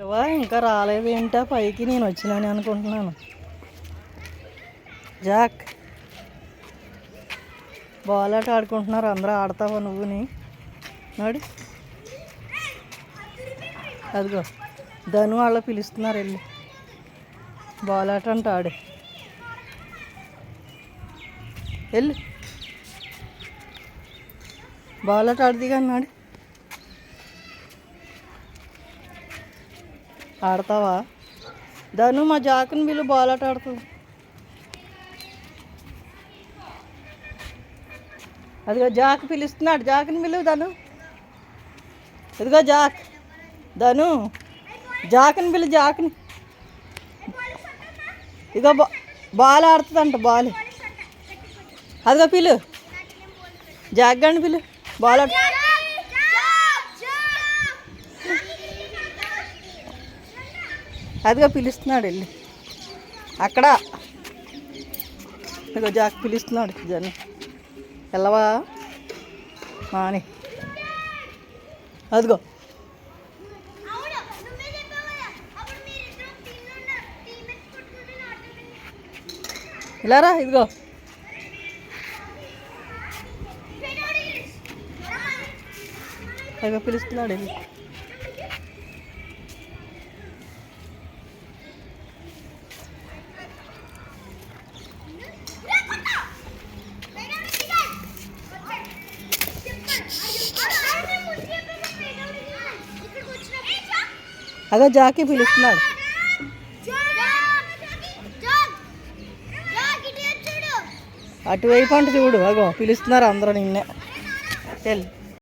శివ ఇంకా రాలేదు ఏంటా? పైకి నేను వచ్చినాను అనుకుంటున్నాను. జాక్ బాల్ ఆట ఆడుకుంటున్నారు. అందరూ ఆడతావా నువ్వుని? నాడు. అదిగో ధను వాళ్ళు పిలుస్తున్నారు వెళ్ళి. బాల్ ఆట అంటే ఆడు. వెళ్ళి. బాల్ ఆట ఆడదిగా అన్నాడు ఆడతావా? ధను మా జాకుని వీళ్ళు బాల్ ఆట ఆడుతుంది అదిగో జాక్ పిలుస్తున్నాడు. జాక్ని పిలువు ధను. ఇదిగో జాక్. ధను జాక్ని పిలు జాక్ని. ఇదిగో బా బాల్ ఆడుతుందంట బాల్ అదిగో పిలు. జాక్ గండి పిలు. బాల్ ఆడు అదిగో పిలుస్తున్నాడు వెళ్ళి. అక్కడ. ఇదిగో జాక్ పిలుస్తున్నాడు జని. వెళ్ళవా మాని. అదిగో. ఇలారా ఇలా ఇదిగో. అదిగో పిలుస్తున్నాడు వెళ్ళి. అదో జాకి పిలుస్తున్నాడు అటువైపు అంటే చూడు అగో పిలుస్తున్నారు అందరూ నిన్నే వెళ్ళు